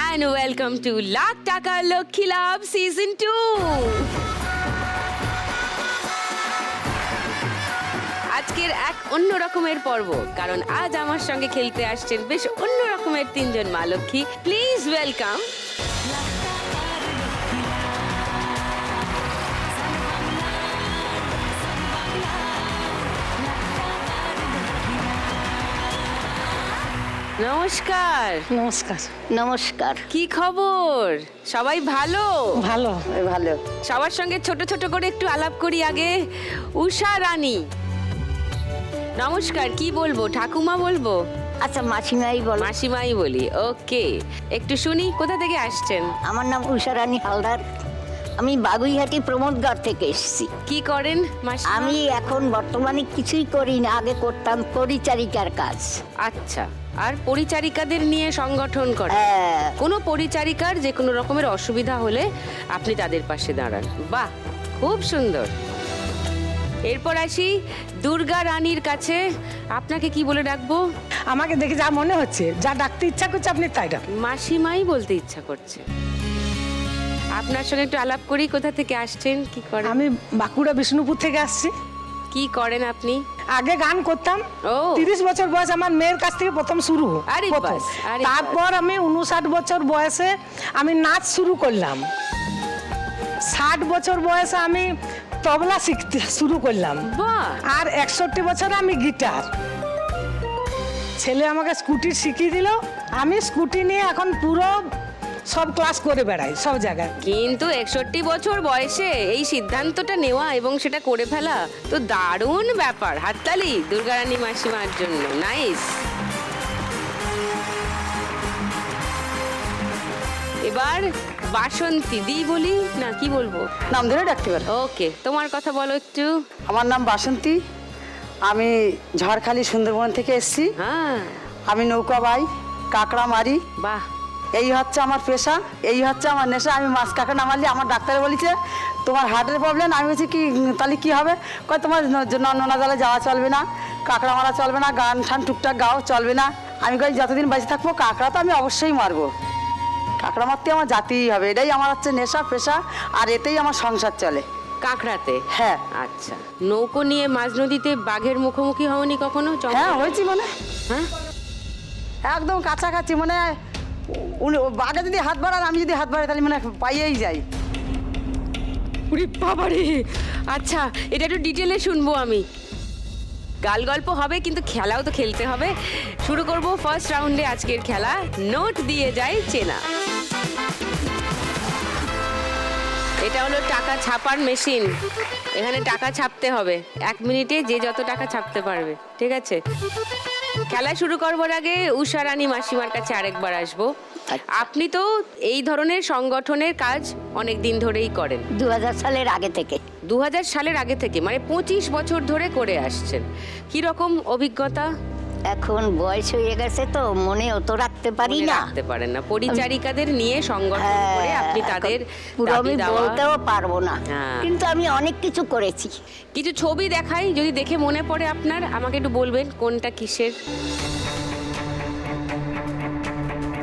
And welcome to lakh টাকা লক্ষ্মী লাভ season two আজকের এক অন্য রকমের পর্ব, কারণ আজ আমার সঙ্গে খেলতে আসছেন বেশ অন্য রকমের তিনজন মা লক্ষ্মী। প্লিজ ওয়েলকাম নমস্কার। নমস্কার। নমস্কার। কি খবর? সবাই ভালো? ভালো। ভালো। সবার সঙ্গে ছোট ছোট করে একটু আলাপ করি আগে। উষা রানী। নমস্কার কি বলব? ঠাকুমা বলব? আচ্ছা মাসিমাই বলো। মাসিমাই বলি ওকে। একটু শুনি কোথা থেকে আসছেন? আমার নাম উষা রানী হালদার। আমি বাগুইহাটি প্রমোদগড় থেকে এসেছি। কি করেন আমি এখন বর্তমানে কিছুই করি না আগে করতাম পরিচারিকার কাজ। আচ্ছা। আর পরিচারিকাদের নিয়ে সংগঠন করেন হ্যাঁ, কোনো পরিচারিকার যে কোনো রকমের অসুবিধা হলে আপনি তাদের পাশে দাঁড়ান। বাহ খুব সুন্দর। এরপর আসি দুর্গা রানীর কাছে। আপনাকে কি বলে ডাকবো? আমাকে দেখে যা মনে হচ্ছে যা ডাকতে ইচ্ছা করছে আপনি তাই ডাক। মাসিমাই বলতে ইচ্ছা করছে। আপনার সঙ্গে একটু আলাপ করি কোথা থেকে আসছেন কি করেন? আমি বাঁকুড়া বিষ্ণুপুর থেকে আসছি। কি করেন আপনি? আগে গান করতাম। ও। তিরিশ বছর বয়স আমার মেয়ের কাছ থেকে প্রথম শুরু তারপর আমি উনষাট বছর বয়সে আমি নাচ শুরু করলাম। ষাট বছর বয়সে আমি তবলা শিখতে শুরু করলাম। আর একষট্টি বছর আমি গিটার। ছেলে আমাকে স্কুটি শিখিয়ে দিল। আমি স্কুটি নিয়ে এখন পুরো সব ক্লাস করে বেড়াই সব জায়গায়। কিন্তু একষট্টি বছর বয়সে এই সিদ্ধান্তটা নেওয়া এবং সেটা করে ফেলা তো দারুণ ব্যাপার হাততালি দুর্গারানী মাসিমার জন্য নাইস। এবার বাসন্তী দি বলি? না কি বলব? নাম ধরে ডাকতে পারো। ওকে তোমার কথা বলো একটু। আমার নাম বাসন্তী। আমি ঝড়খালি সুন্দরবন থেকে এসেছি। হ্যাঁ। আমি নৌকা বাই কাঁকড়া মারি বাহ। এই হচ্ছে আমার পেশা এই হচ্ছে আমার নেশা আমি মাছ কাঁকড়া না মারলে আমার ডাক্তার বলেছে তোমার হার্টের প্রবলেম আমি বলছি কি তাহলে কী হবে? কয় তোমার নন্না জলে যাওয়া চলবে না কাঁকড়া মারা চলবে না গান ঠান টুকটাক গাও চলবে না। আমি কই যতদিন বেঁচে থাকব কাঁকড়া তো আমি অবশ্যই মারবো। কাঁকড়া মারতে আমার জাতিই হবে এটাই আমার হচ্ছে নেশা পেশা আর এতেই আমার সংসার চলে। কাঁকড়াতে? হ্যাঁ। আচ্ছা। নৌকো নিয়ে মাঝ নদীতে বাঘের মুখোমুখি হওনি কখনো? হ্যাঁ হয়েছি মানে। হ্যাঁ? একদম কাছাকাছি মানে উনি বাঘে যদি হাত বাড়ান আমি যদি হাত বাড়াই, তাহলে মানে পাইয়েই যাই। উরি বাবারে! আচ্ছা এটা একটু ডিটেলে শুনব আমি। গাল গল্প হবে, কিন্তু খেলাও তো খেলতে হবে। শুরু করব ফার্স্ট রাউন্ডে আজকের খেলা। নোট দিয়ে যায় চেনা। এটা হলো টাকা ছাপার মেশিন। এখানে টাকা ছাপতে হবে। এক মিনিটে যে যত টাকা ছাপতে পারবে, ঠিক আছে? খেলা শুরু করবার আগে উষা রানী মাসিমার কাছে আরেকবার আসব। আপনি তো এই ধরনের সংগঠনের কাজ অনেক দিন ধরেই করেন। দু হাজার সালের আগে থেকে। দু হাজার সালের আগে থেকে মানে পঁচিশ বছর ধরে করে আসছেন। কি রকম অভিজ্ঞতা? এখন বয়স হয়ে গেছে তো মনে অত রাখতে পারি না। রাখতে পারেন না। পরিচারিকাদের নিয়ে সংগঠন হ্যাঁ, করে আপনি তাদের পুরো আমি বলতেও পারব না। হ্যাঁ। কিন্তু আমি অনেক কিছু করেছি। কিছু ছবি দেখাই যদি দেখে মনে পড়ে আপনার আমাকে একটু বলবেন কোনটা কিসের?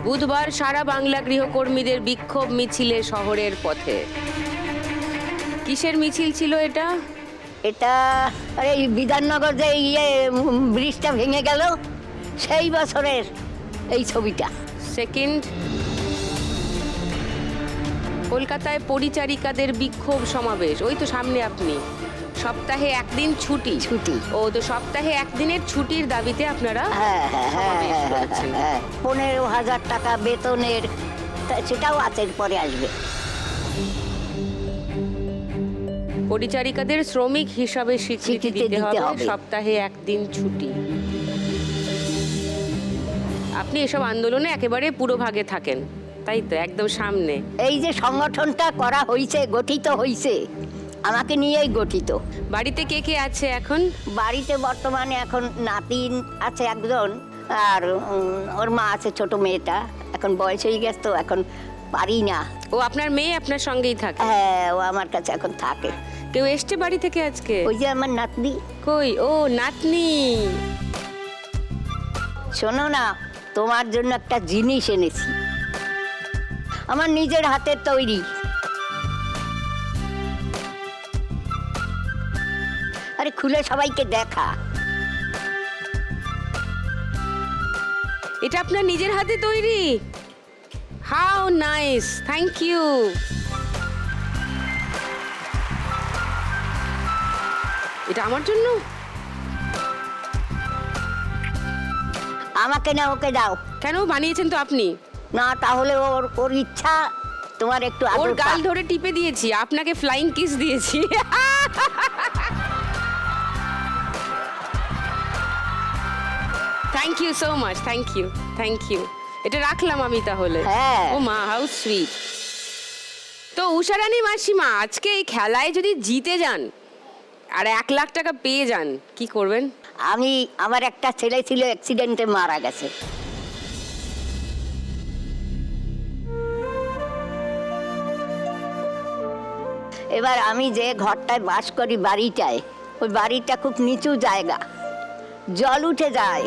বুধবার সারা বাংলা গৃহকর্মীদের বিক্ষোভ মিছিলে শহরের পথে। কিসের মিছিল ছিল এটা? এটা আরে এই বিধাননগর যে ইয়ে ব্রিজটা ভেঙে গেল সেই বছরের এই ছবিটা। সেকেন্ড। কলকাতায় পরিচারিকাদের বিক্ষোভ সমাবেশ ওই তো সামনে আপনি। সপ্তাহে একদিন ছুটি। ছুটি। ও তো সপ্তাহে একদিনের ছুটির দাবিতে আপনারা হ্যাঁ হ্যাঁ। হ্যাঁ পনেরো হাজার টাকা বেতনের সেটাও আছে পরে আসবে। পরিচারিকাদের শ্রমিক হিসাবে স্বীকৃতি দিতে হবে। সপ্তাহে একদিন ছুটি। আপনি এসব আন্দোলনে একেবারে পুরো ভাগে থাকেন। তাই তো একদম সামনে। এই যে সংগঠনটা করা হয়েছে গঠিত হয়েছে আমাকে নিয়েই গঠিত। বাড়িতে কে কে আছে এখন? বাড়িতে বর্তমানে এখন নাতিন আছে একজন আর ওর মা আছে ছোট মেয়েটা। এখন বয়স হয়ে গেছে তো এখন পারি না। ও আপনার মেয়ে আপনার সঙ্গেই থাকে? হ্যাঁ ও আমার কাছে এখন থাকে। কেউ এসছে বাড়ি থেকে আজকে? ওই যে আমার নাতনি। কই? ও নাতনি। শোনো না তোমার জন্য একটা জিনিস এনেছি। আমার নিজের হাতের তৈরি। আরে খুলে সবাইকে দেখা। এটা আপনার নিজের হাতে তৈরি? How nice thank you. এটা আমার জন্য? আমাকে না ওকে দাও। কেন? বানিয়েছেন তো আপনি। না তাহলে ওর ওর ইচ্ছা তোমার একটু ওর গাল ধরে টিপে দিয়েছি আপনাকে ফ্লাইং কিস দিয়েছি। Thank you so much thank you thank you এটা রাখলাম আমি তাহলে। হ্যাঁ। ও মা হাউ সুইট তো উষারানী মাসিমা আজকে এই খেলায় যদি জিতে যান আর এক লাখ টাকা পেয়ে যান। কি করবেন? আমি আমার একটা ছেলে ছিল অ্যাক্সিডেন্টে মারা গেছে। এবার আমি যে ঘরটায় বাস করি বাড়িটায় ওই বাড়িটা খুব নিচু জায়গা। জল উঠে যায়।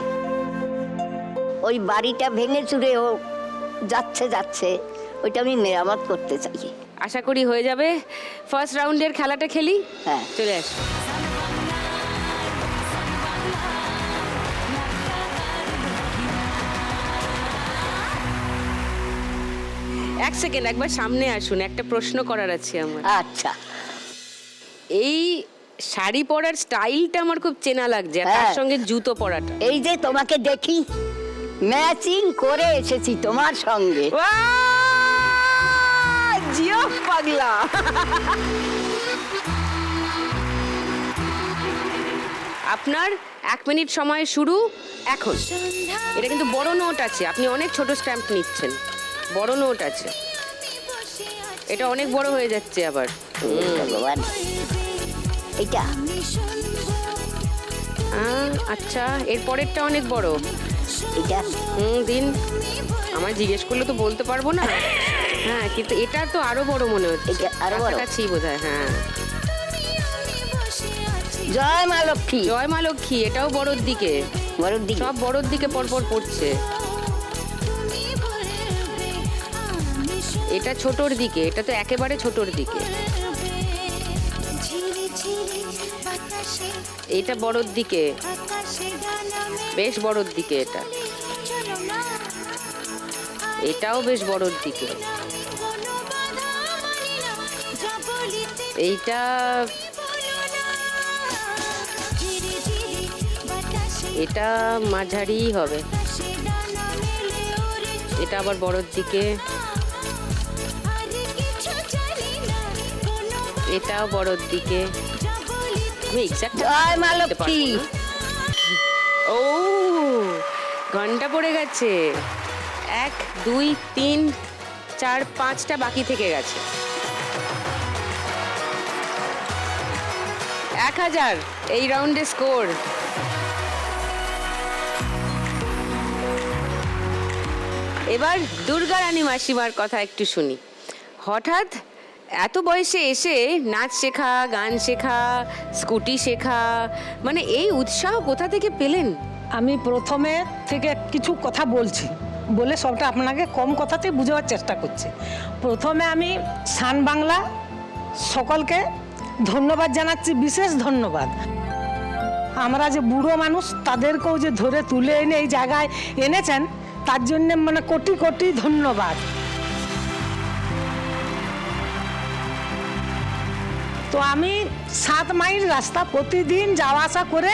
ওই বাড়িটা ভেঙে চুরে ও যাচ্ছে যাচ্ছে। ওইটা আমি মেরামত করতে চাই। আশা করি হয়ে যাবে। ফার্স্ট রাউন্ডের খেলাটা খেলি। হ্যাঁ। চলে আসো। এক সেকেন্ড একবার সামনে আসুন একটা প্রশ্ন করার আছে আমার। আচ্ছা। এই শাড়ি পরার স্টাইলটা আমার খুব চেনা লাগছে আর তার হ্যাঁ। সঙ্গে জুতো পরাটা। এই যে তোমাকে দেখি ম্যাচিং করে এসেছি তোমার সঙ্গে। জিও পাগলা। আপনার এক মিনিট সময় শুরু এখন। এটা কিন্তু বড় নোট আছে আপনি অনেক ছোট স্ট্যাম্প নিচ্ছেন। বড় নোট আছে। এটা অনেক বড় হয়ে যাচ্ছে আবার। ভগবান এটা আচ্ছা এর পরেরটা অনেক বড়। এটা হুম দিন। আমায় জিজ্ঞেস করলে তো বলতে পারব না। হ্যাঁ কিন্তু এটা তো আরও বড় মনে হচ্ছে। এটা আরও বড়? কাছাকাছি বোধ হয় হ্যাঁ। জয় মা লক্ষ্মী। জয় মা লক্ষ্মী এটাও বড়র দিকে। বড়র দিকে। সব বড়র দিকে পরপর পড়ছে। এটা ছোটর দিকে, এটা তো একেবারে ছোটর দিকে। এটা বড়র দিকে। বেশ বড়র দিকে এটা। এটাও বেশ বড়র দিকে। এইটা এটা মাঝারি হবে। এটা আবার বড়র দিকে। এটাও বড়র দিকে। আমি exact জয় মা লক্ষ্মী। ও ঘণ্টা পড়ে গেছে। এক দুই তিন চার পাঁচটা বাকি থেকে গেছে। এক হাজার এই রাউন্ডে স্কোর এবার দুর্গা রানী মাসিমার কথা একটু শুনি। হঠাৎ এত বয়সে এসে নাচ শেখা, গান শেখা, স্কুটি শেখা মানে এই উৎসাহ কোথা থেকে পেলেন? আমি প্রথমে থেকে কিছু কথা বলছি, বলে সবটা আপনাকে কম কথাতে বুঝাবার চেষ্টা করছি। প্রথমে আমি সান বাংলা সকলকে ধন্যবাদ জানাচ্ছি, বিশেষ ধন্যবাদ। আমরা যে বুড়ো মানুষ, তাদেরকেও যে ধরে তুলে এনে এই জায়গায় এনেছেন, তার জন্য মানে কোটি কোটি ধন্যবাদ। তো আমি সাত মাইল রাস্তা প্রতিদিন যাওয়া আসা করে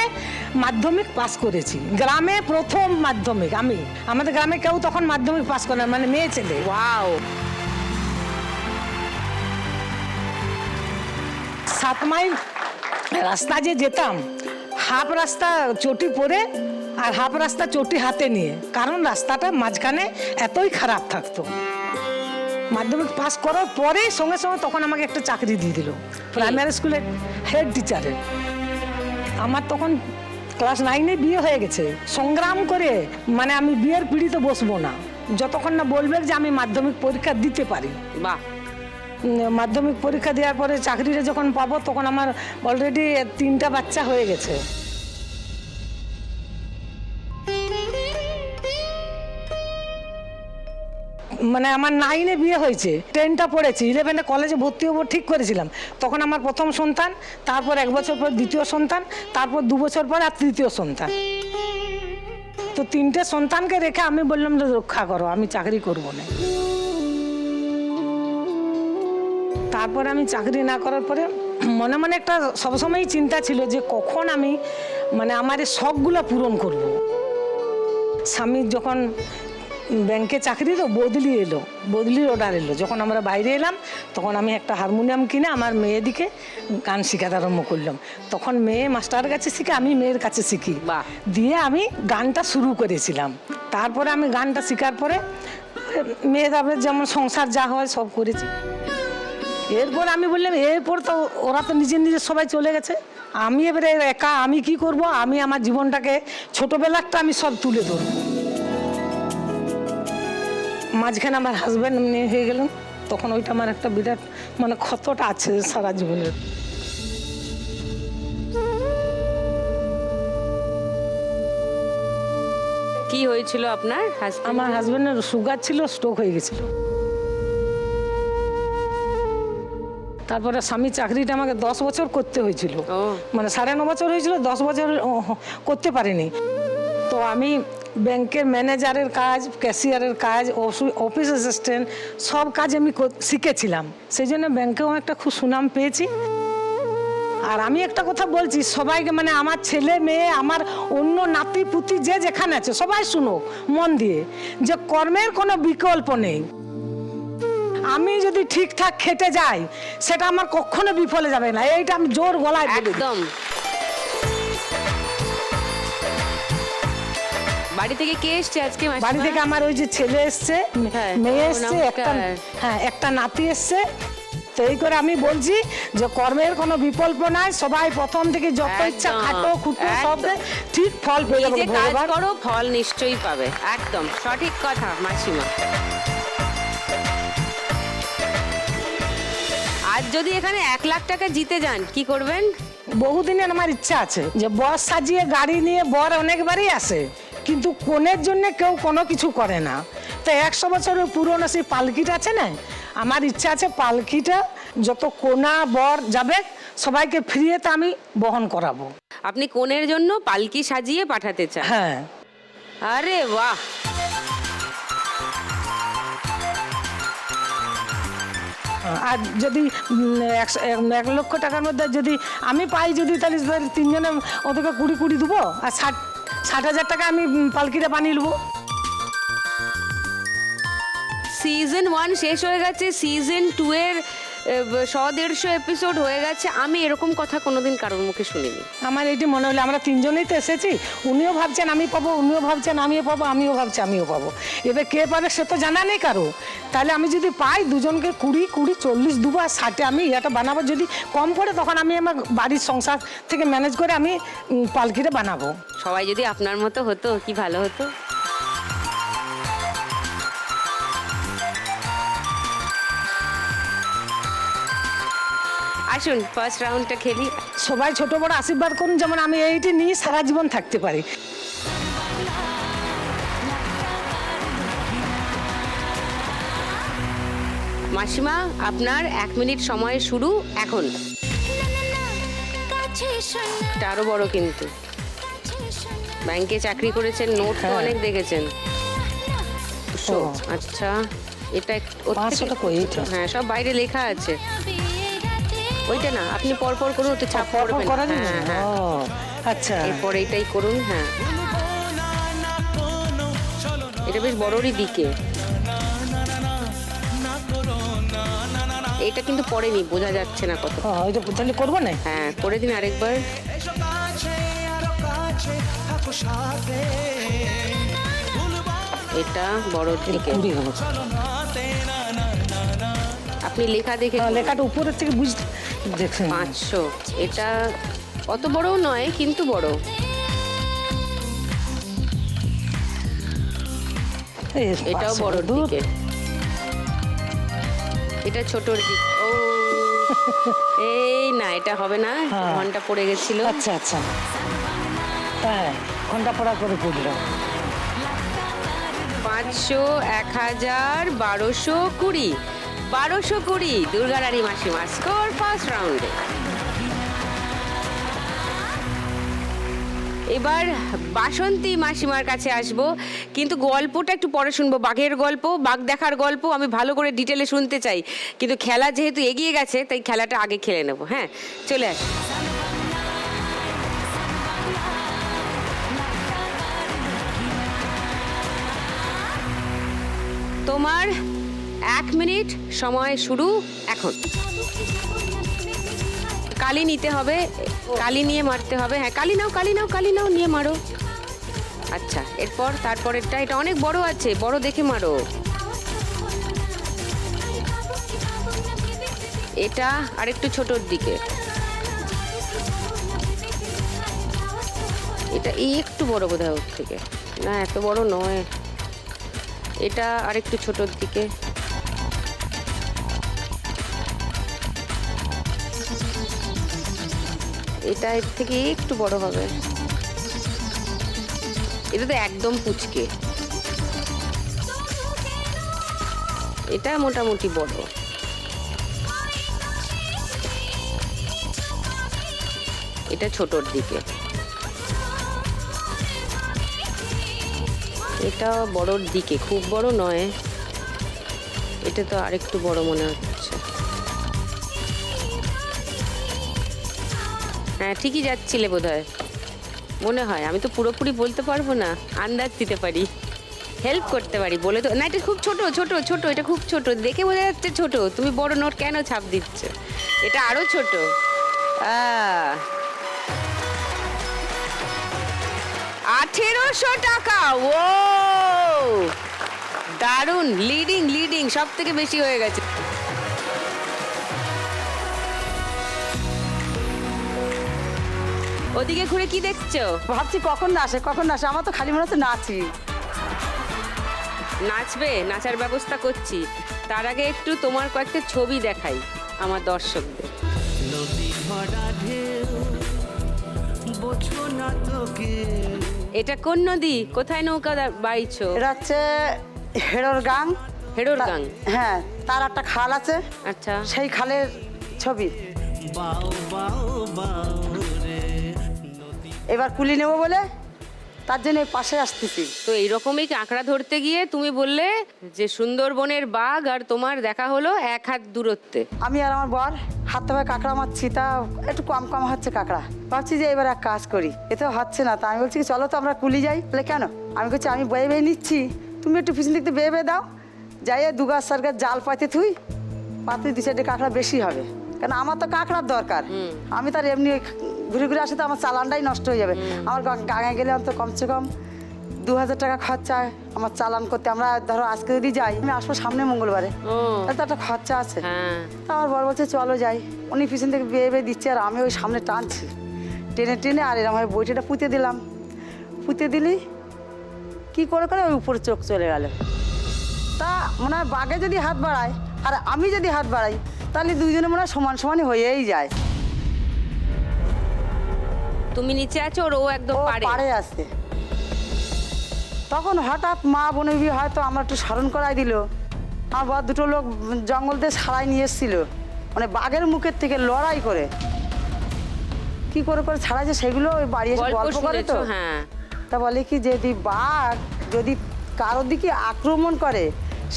মাধ্যমিক পাস করেছি। গ্রামে প্রথম মাধ্যমিক আমি। আমাদের গ্রামে কেউ তখন মাধ্যমিক পাস করে না, মানে মেয়ে ছেলে। ওয়াও সাত মাইল রাস্তা যে যেতাম হাফ রাস্তা চটি পরে আর হাফ রাস্তা চটি হাতে নিয়ে কারণ রাস্তাটা মাঝখানে এতই খারাপ থাকতো। মাধ্যমিক পাস করার পরে সঙ্গে সঙ্গে তখন আমাকে একটা চাকরি দিয়ে দিল প্রাইমারি স্কুলের হেড টিচারের আমার তখন ক্লাস নাইনে বিয়ে হয়ে গেছে। সংগ্রাম করে মানে আমি বিয়ের পিড়িতে বসবো না। যতক্ষণ না বলবে যে আমি মাধ্যমিক পরীক্ষা দিতে পারি। বাহ। মাধ্যমিক পরীক্ষা দেওয়ার পরে চাকরিটা যখন পাবো তখন আমার অলরেডি তিনটা বাচ্চা হয়ে গেছে। মানে আমার নাইনে বিয়ে হয়েছে টেনটা পড়েছি ইলেভেনে কলেজে ভর্তি হব ঠিক করেছিলাম। তখন আমার প্রথম সন্তান, তারপর এক বছর পর দ্বিতীয় সন্তান, তারপর দু বছর পর আর তৃতীয় সন্তান। তো তিনটে সন্তানকে রেখে আমি বললাম যে রক্ষা করো, আমি চাকরি করব না। তারপর আমি চাকরি না করার পরে মনে মনে একটা সবসময়ই চিন্তা ছিল যে, কখন আমি মানে আমার এই শখগুলো পূরণ করব। স্বামীর যখন ব্যাংকে চাকরি তো বদলি এলো বদলির অর্ডার এলো। যখন আমরা বাইরে এলাম তখন আমি একটা হারমোনিয়াম কিনে আমার মেয়েদিকে গান শেখাতে আরম্ভ করলাম। তখন মেয়ে মাস্টারের কাছে শিখে আমি মেয়ের কাছে শিখি। বাহ। দিয়ে আমি গানটা শুরু করেছিলাম। তারপরে আমি গানটা শেখার পরে মেয়ে তারপরে যেমন সংসার যা হয় সব করেছি। এরপর আমি বললাম এরপর তো ওরা তো নিজের নিজের সবাই চলে গেছে। আমি এবারে একা আমি কি করব? আমি আমার জীবনটাকে ছোটবেলারটা আমি সব তুলে ধরবো। মাঝখানে আমার হাজব্যান্ড নিয়ে হয়ে গেলেন তখন ওইটা আমার একটা বিরাট মানে ক্ষতটা আছে সারা জীবনের। কি হয়েছিল আপনার আমার হাজব্যান্ডের সুগার ছিল স্ট্রোক হয়ে গেছিল। তারপরে স্বামী চাকরিটা আমাকে দশ বছর করতে হয়েছিল। মানে সাড়ে ন বছর হয়েছিল দশ বছর করতে পারিনি। তো আমি ব্যাংকের ম্যানেজারের কাজ, ক্যাশিয়ারের কাজ অফিস অ্যাসিস্ট্যান্ট, সব কাজ আমি শিখেছিলাম। সেই জন্য ব্যাংকেও একটা খুব সুনাম পেয়েছি। আর আমি একটা কথা বলছি, সবাইকে মানে আমার ছেলে মেয়ে, আমার অন্য নাতি, পুতি, যে যেখানে আছে, সবাই শুনো মন দিয়ে, যে কর্মের কোনো বিকল্প নেই। আমি যদি ঠিকঠাক খেটে যাই, সেটা আমার কখনো বিফলে যাবে না। এইটা আমি জোর গলায় একদম। বাড়ি থেকে কে এসছে আজকে বাড়ি থেকে আমার ওই যে ছেলে এসছে হ্যাঁ, মেয়ে এসছে একটা হ্যাঁ একটা নাতি এসছে। তো এই করে আমি বলছি যে কর্মের কোনো বিকল্প নাই সবাই প্রথম থেকে যত ইচ্ছা খাটো খুটো সব ঠিক ফল পেয়ে যাবে কাজ করো ফল নিশ্চয়ই পাবে। একদম সঠিক কথা মাসিমা। আজ যদি এখানে এক লাখ টাকা জিতে যান কি করবেন? বহুদিনের আমার ইচ্ছা আছে যে বর সাজিয়ে গাড়ি নিয়ে বর অনেকবারই আসে। কিন্তু কোনের জন্য কেউ কোনো কিছু করে না? তো একশো বছরের পুরনো সেই পালকিটা আছে না? আমার ইচ্ছা আছে পালকিটা যত কোনা বর যাবে সবাইকে ফ্রিয়েতে আমি বহন করাবো। আপনি কোনের জন্য পালকি সাজিয়ে পাঠাতে চান? হ্যাঁ। আরে বাহ! আর যদি এক লক্ষ টাকার মধ্যে যদি আমি পাই যদি তাহলে তাহলে তিনজনে ওদেরকে কুড়ি কুড়ি দেবো আর ষাট ষাট হাজার টাকা আমি পালকিটা বানিয়ে নেব। সিজন ওয়ান শেষ হয়ে গেছে। সিজন টু এর শ দেড়শো এপিসোড হয়ে গেছে। আমি এরকম কথা কোনোদিন কারোর মুখে শুনিনি। আমার এইটি মনে হলো আমরা তিনজনেই তো এসেছি উনিও ভাবছেন আমি পাবো উনিও ভাবছেন আমিও পাবো আমিও ভাবছি আমিও পাবো। এবার কে পাবে সে তো জানা নেই কারও। তাহলে আমি যদি পাই দুজনকে কুড়ি কুড়ি চল্লিশ দুবো আর ষাটে আমি এটা বানাবো যদি কম পড়ে তখন আমি আমার বাড়ির সংসার থেকে ম্যানেজ করে আমি পালকিটা বানাবো। সবাই যদি আপনার মতো হতো কি ভালো হতো? আসুন ফার্স্ট রাউন্ডটা খেলি। সবাই ছোট বড় আশীর্বাদ করুন যেমন আমি এইটি নিয়ে সারা জীবন থাকতে পারি। মাসিমা আপনার এক মিনিট সময় শুরু এখন। আরও বড় কিন্তু। ব্যাংকে চাকরি করেছেন নোট তো হ্যাঁ। অনেক দেখেছেন। আচ্ছা এটা। হ্যাঁ সব বাইরে লেখা আছে। ওইটা না আপনি পরপর করুন ওতে চাপ পরপর পড়বে না। করা যাবে হ্যাঁ, হ্যাঁ। আচ্ছা। এরপর এইটাই করুন হ্যাঁ। এটা বেশ বড়রই দিকে। এটা কিন্তু পরে পড়েনি বোঝা যাচ্ছে না কত। ও, ওইটা তাহলে করব না? হ্যাঁ করে দিন আরেকবার। এটা বড় দিকে। হবে। আপনি লেখা দেখে হ্যাঁ, লেখাটা উপরের থেকে বুঝতে দেখছেন পাঁচশো। এটা অত বড়ও নয় কিন্তু বড় এই এটাও বড়র দিকে। এটা ছোটর দিক। ও। এই না এটা হবে না হ্যাঁ। ঘণ্টা পড়ে গেছিল। আচ্ছা আচ্ছা। হ্যাঁ ঘণ্টা পড়া করে পড়ল পাঁচশো এক হাজার বারোশো কুড়ি। বারোশো কুড়ি দুর্গারানী মাসিমা স্কোর ফার্স্ট রাউন্ডে এবার বাসন্তী মাসিমার কাছে আসব, কিন্তু গল্পটা একটু পরে শুনব, বাঘের গল্প, বাঘ দেখার গল্প, আমি ভালো করে ডিটেলে শুনতে চাই। কিন্তু খেলা যেহেতু এগিয়ে গেছে, তাই খেলাটা আগে খেলে নেব হ্যাঁ? চলে আস। তোমার এক মিনিট, সময় শুরু এখন। কালি নিতে হবে, কালি নিয়ে মারতে হবে। হ্যাঁ কালি নাও কালি নাও কালি নাও, নিয়ে মারো। আচ্ছা এরপর তারপরেরটা, এটা অনেক বড় আছে, বড় দেখে মারো। এটা আরেকটু ছোটর দিকে। এটা একটু বড় বোধ হয় ওর থেকে। না, এত বড় নয়। এটা আরেকটু ছোটর দিকে। এটা এর থেকে একটু বড় হবে। এটা তো একদম পুচকে। এটা মোটামুটি বড়। এটা ছোটর দিকে। এটা বড়র দিকে, খুব বড় নয়। এটা তো আরেকটু বড় মনে হচ্ছে। হ্যাঁ ঠিকই যাচ্ছিলে বোধ হয় মনে হয়, আমি তো পুরোপুরি বলতে পারব না, আন্দাজ দিতে পারি। হেল্প করতে পারি, বলে তো না, এটা খুব ছোট ছোট ছোট, এটা খুব ছোট। দেখে বোঝা যাচ্ছে ছোট, তুমি বড় নোট কেন ছাপ দিচ্ছ? এটা আরও ছোট। আঠেরোশো টাকা ও দারুণ লিডিং লিডিং সব থেকে বেশি হয়ে গেছে। ওদিকে ঘুরে কি দেখছ? ভাবছি কখন না আসে কখন না আসে আমার তো খালি মনে হচ্ছে নাচি। নাচবে নাচার ব্যবস্থা করছি। তার আগে একটু তোমার কয়েকটা ছবি দেখাই আমার দর্শকদের। এটা কোন নদী? কোথায় নৌকা দা- বাইছো এটা হচ্ছে হেড়োর গাং। হেডোর গাং? হ্যাঁ তার একটা খাল আছে। আচ্ছা। সেই খালের ছবি। এবার কুলি নেব বলে তার জন্য পাশে আসতেছি। তো এইরকমই কাঁকড়া ধরতে গিয়ে তুমি বললে যে সুন্দরবনের বাঘ আর তোমার দেখা হলো এক হাত দূরত্বে। আমি আর আমার বর হাতে ভাই কাঁকড়া মারছি তা একটু কম কম হচ্ছে কাঁকড়া। ভাবছি যে এবার এক কাজ করি এতেও হচ্ছে না তা আমি বলছি চলো তো আমরা কুলি যাই। বলে কেন? আমি বলছি আমি বয়ে বেয়ে নিচ্ছি। তুমি একটু পিছন দিকতে বেয়ে বেয়ে দাও। যাই দু গাছ চার গাছ জাল পাতে থুই পাতে দু চারটে কাঁকড়া বেশি হবে। কেন আমার তো কাঁকড়ার দরকার। আমি তার এমনি ঘুরে ঘুরে আসে তো আমার চালানটাই নষ্ট হয়ে যাবে। আমার গা- গাঙে গেলে অন্তত কমসে কম দু হাজার টাকা খরচা আমার চালান করতে। আমরা ধরো আজকে যদি যাই আমি আসব সামনে মঙ্গলবারে। তাহলে তো একটা খরচা আছে। হ্যাঁ। তা আমার বড় বলছে চলো যাই। উনি পিছন থেকে বেয়ে বেয়ে দিচ্ছে আর আমি ওই সামনে টানছি। টেনে টেনে আর এরকম ভাবে বইটা পুঁতে দিলাম। পুঁতে দিলি কি করে করে ওই উপরে চোখ চলে গেল। তা মনে হয় বাঘে যদি হাত বাড়ায় আর আমি যদি হাত বাড়াই তাহলে দুইজনে মনে হয় সমান সমানই হয়েই যায়। তুমি নিচে আছো আর ও একদম ও পারে পারে আসতে তখন হঠাৎ মা বনবী হয়তো আমার একটু স্মরণ করাই দিল। আমার বর দুটো লোক জঙ্গল দিয়ে সারাই নিয়ে এসেছিল। মানে বাঘের মুখের থেকে লড়াই করে। কি করে করে ছাড়াইছে সেগুলো ওই বাড়ি এসে গল্প গল্প করে তো। শুনেছো হ্যাঁ। তা বলে কি যদি বাঘ যদি কারোর দিকে আক্রমণ করে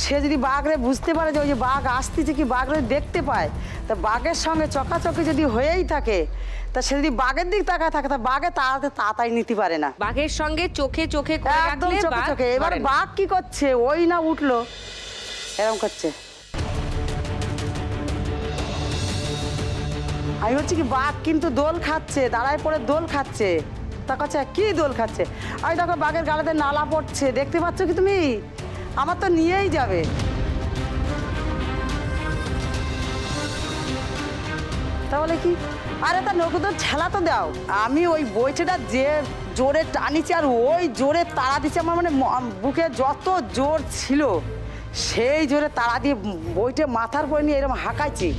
সে যদি বাঘরে বুঝতে পারে যে ওই যে বাঘ আসতেছে কি বাঘরে দেখতে পায় তা বাঘের সঙ্গে চকাচকি যদি হয়েই থাকে তা সে যদি বাঘের দিক তাকায় থাকে তা বাঘে তাড়াতে তাড়াতাড়ি নিতে পারে না। বাঘের সঙ্গে চোখে চোখে করে একদম রাখলে চোখে বাঘ চোখে। এবার ধরে না। বাঘ কি করছে? ওই না উঠল। এরকম করছে। আমি হচ্ছে কি বাঘ কিন্তু দোল খাচ্ছে দাঁড়ায় পড়ে দোল খাচ্ছে। তা কাছে কি দোল খাচ্ছে? আমি দেখো বাঘের গালাতে নালা পড়ছে। দেখতে পাচ্ছ কি তুমি? আমার তো নিয়েই যাবে। তাহলে কি? আরে তা নৌকো তো ঠেলা তো দাও। আমি ওই বইটা যে জোরে টানিছি আর ওই জোরে তাড়া দিচ্ছে আমার মানে বুকে যত জোর ছিল, সেই জোরে তাড়া দিয়ে বইটা মাথার পরে নিয়ে এরকম হাঁকাইছি।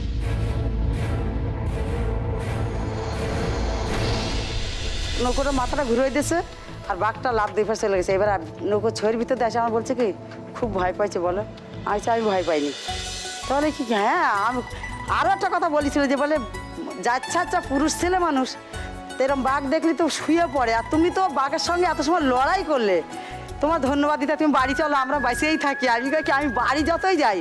নৌকোটা মাথাটা ঘুরে দিয়েছে। আর বাঘটা লাভ দিয়ে ফেসে চলে গেছে এবার নৌকো ছয়ের ভিতরে দেখে আমার বলছে কি, খুব ভয় পাইছে, বলো। আমি আমি ভয় পাইনি। তাহলে কি হ্যাঁ আমি আরও একটা কথা বলেছিল যে বলে, যাচ্ছা আচ্ছা পুরুষ ছেলে মানুষ এরকম বাঘ দেখলে তো শুয়ে পড়ে। আর তুমি তো বাঘের সঙ্গে এত সময় লড়াই করলে। তোমার ধন্যবাদ দিতে, তুমি বাড়ি চলো, আমরা বাঁচিয়েই থাকি। আমি কি, আমি বাড়ি যতই যাই,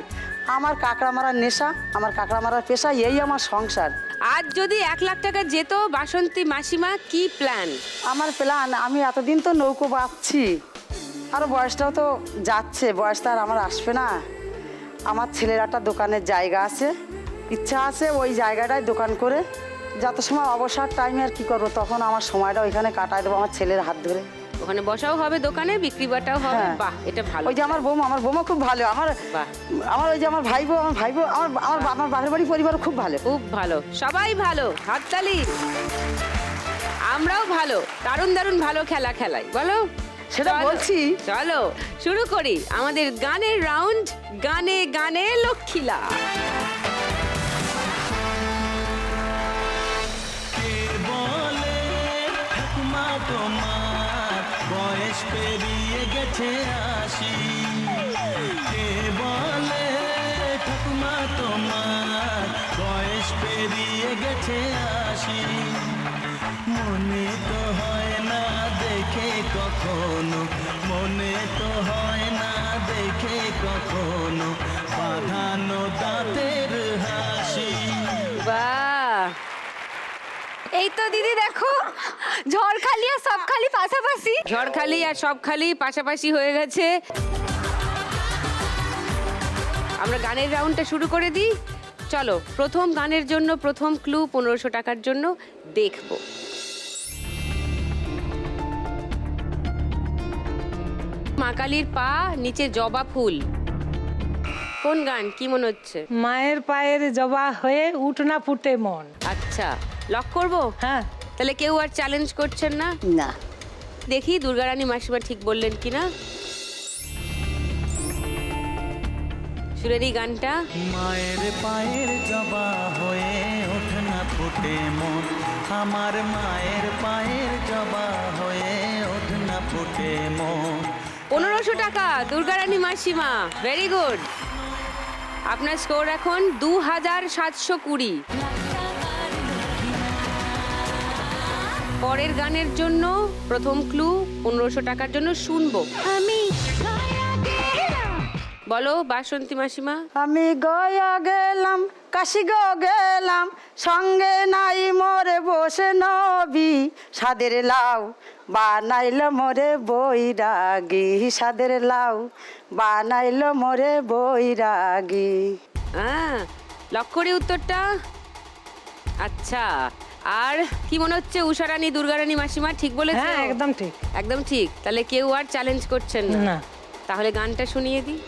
আমার কাঁকড়া মারার নেশা, আমার কাঁকড়া মারার পেশা, এই আমার সংসার। আজ যদি এক লাখ টাকা যেত, বাসন্তী মাসিমা, কি প্ল্যান আমার প্ল্যান আমি এতদিন তো নৌকো বাঁধছি। আরও বয়সটাও তো যাচ্ছে বয়সটা আর আমার আসবে না। আমার ছেলের একটা দোকানের জায়গা আছে, ইচ্ছা আছে ওই জায়গাটায় দোকান করে, যত সময় অবসর টাইমে আর কি করব, তখন আমার সময়টা ওইখানে কাটায় দেবো আমার ছেলের হাত ধরে। ওখানে বসাও হবে দোকানে বিক্রি বাটাও হবে। হ্যাঁ। বাহ এটা ভালো। ওই যে আমার বৌমা আমার বৌমা খুব ভালো। আমার বাহ। আমার ওই যে আমার ভাই বউ আমার ভাই বউ আমার আমার আমার বাপের বাড়ি পরিবার খুব ভালো। খুব ভালো। সবাই ভালো হাততালি। আমরাও ভালো দারুণ দারুণ ভালো খেলা খেলাই। বলো? সেটা চলো, বলছি। চলো শুরু করি। আমাদের গানের রাউন্ড গানে গানে লক্ষ্মীলা। কে বলে ঠাকুমা তোমার পেরিয়ে গেছে আসি। কে বলে ঠাকুমা তোমার? বয়স পেরিয়ে গেছে আসি। মনে তো হয় না দেখে কখনো, মনে তো হয় না দেখে কখনো বাঁধানো দাঁতের হাসি। বাহ! এই তো দিদি, দেখো। ঝড়খালি আর সব খালি পাশাপাশি। ঝড়খালি আর সব খালি পাশাপাশি হয়ে গেছে। আমরা গানের রাউন্ডটা শুরু করে দিই। চলো প্রথম গানের জন্য প্রথম ক্লু পনেরোশো টাকার জন্য দেখব। মা কালীর পা নিচে জবা ফুল। কোন গান? কি মনে হচ্ছে? মায়ের পায়ের জবা হয়ে উঠনা ফুটে মন। আচ্ছা লক করব? হ্যাঁ। তাহলে কেউ আর চ্যালেঞ্জ করছেন না? না। দেখি দুর্গারানী মাসিমা ঠিক বললেন কিনা। সুরের এই গানটা। মায়ের পায়ের জবা হয়ে ওঠ না ফুটে মন। আমার মায়ের পায়ের জবা হয়ে ওঠ না ফুটে মন। পনেরোশো টাকা দুর্গারানী মাসিমা। ভেরি গুড আপনার স্কোর এখন দু হাজার সাতশো কুড়ি। পরের গানের জন্য প্রথম ক্লু পনেরোশো টাকার জন্য শুনব। আমি বলো বাসন্তী মাসিমা। আমি গয়া গেলাম কাশি গো গেলাম সঙ্গে নাই মোরে বসে নবী সাদের লাউ বানাইল মোরে বৈরাগী সাদের লাউ বানাইল মোরে বৈরাগী। হ্যাঁ লক করি উত্তরটা। আচ্ছা আর কি মনে হচ্ছে উষারানী দুর্গারানী মাসিমা ঠিক বলেছে? হ্যাঁ একদম ঠিক। একদম ঠিক। তাহলে কেউ আর চ্যালেঞ্জ করছেন না। তাহলে গানটা শুনিয়ে দিই।